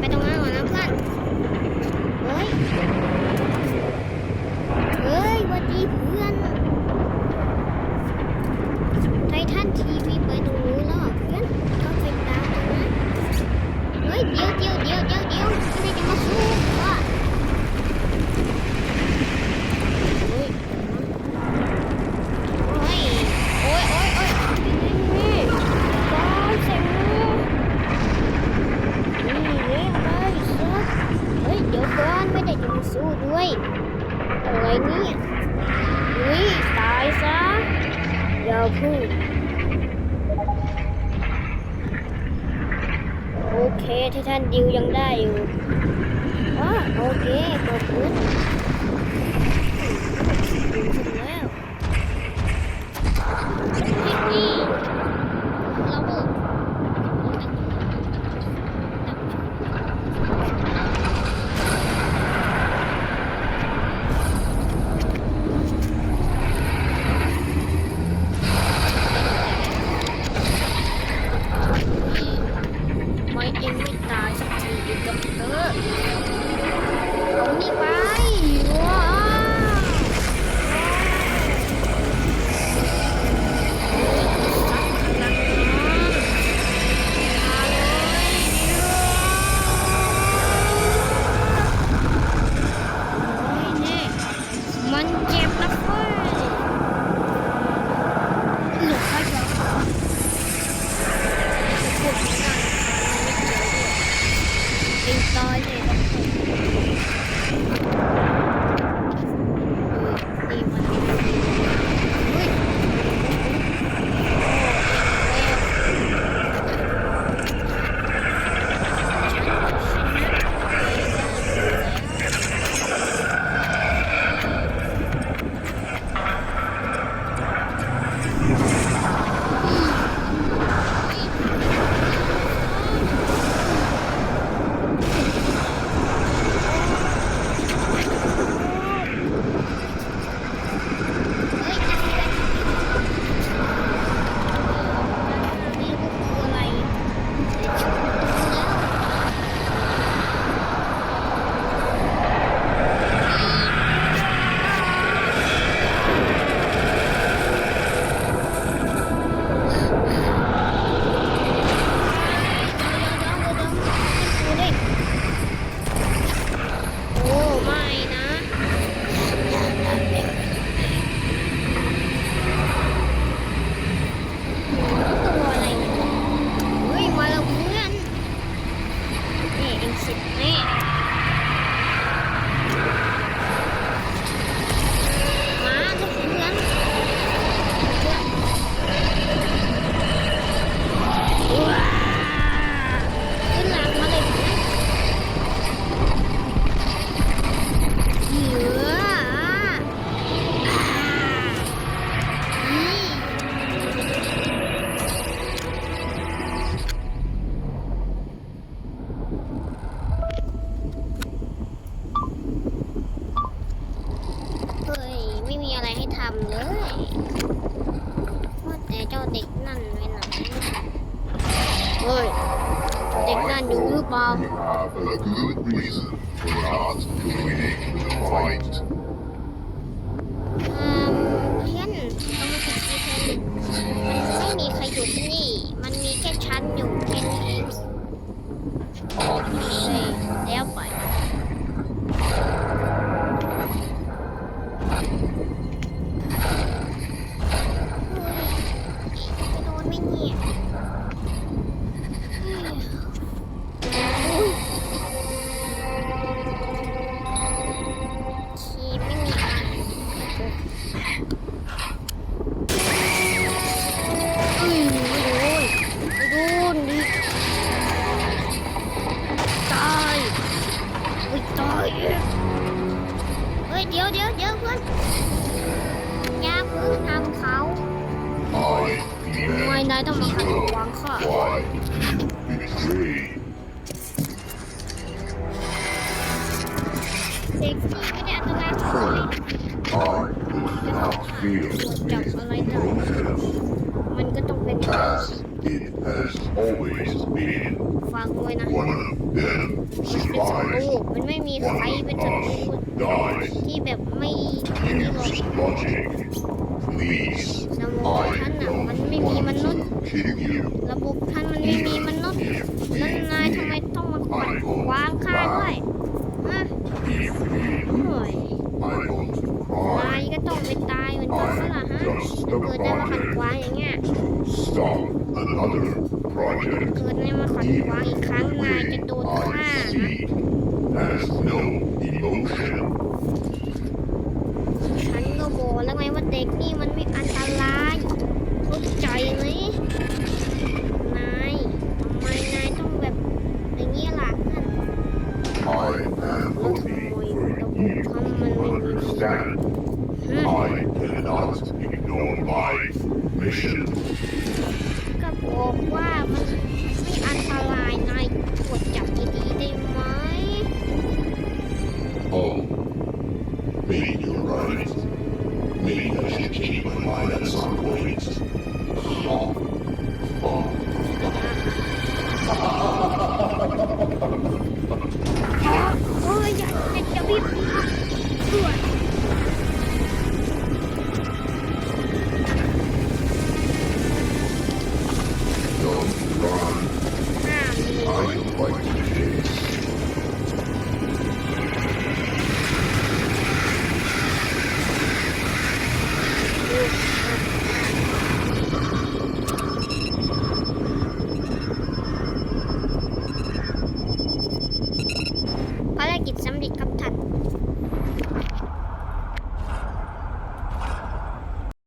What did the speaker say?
Pero... พูด โอเคที่ท่านดิวยังได้อยู่อ๋อโอเคขอบคุณ Music เด็กนั่นไว้ไหนเฮ้ย เด็กนั่นอยู่หรือเปล่า have a good reason for not joining the fight. อืม เฮ้ยเดี๋ยวเดี๋ยวเดี๋ยวเพื่อนอย่าเพิ่งทำเขาทำไมนายต้องมาขัดขวางข้า Why? has always been ฟังด้ยนะ one of them มันเป็นสกู survives มันไม่มีใคร one เป็น of สกูป us dies ที่แบบไม่อัหรอก use logic please I ท่านอะมัน don't ไม่มีม want นุษย์ to kill you ระบบท่านมันไม่มี นั่นแหละฮะถ้าเกิดได้มาขัดขวางอย่างเงี้ย to stop another project. เกิดได้มาขัดขวางอีกครั้งนายจะโดนฆ่า I นะ see has no emotion. ฉันก็บอกแล้วไงว่าเด็กนี่มันไม่อันตรายเข้าใจไหมนายทำไมนายต้องแบบอย่างนี้ล่ะท่าน I am hoping for you to understand I cannot ignore my mission. ก็บอกว่ามันไม่อันตรายนายตรวจจับดีๆได้ไหม Oh, maybe you're right. Maybe I should keep my eyes on what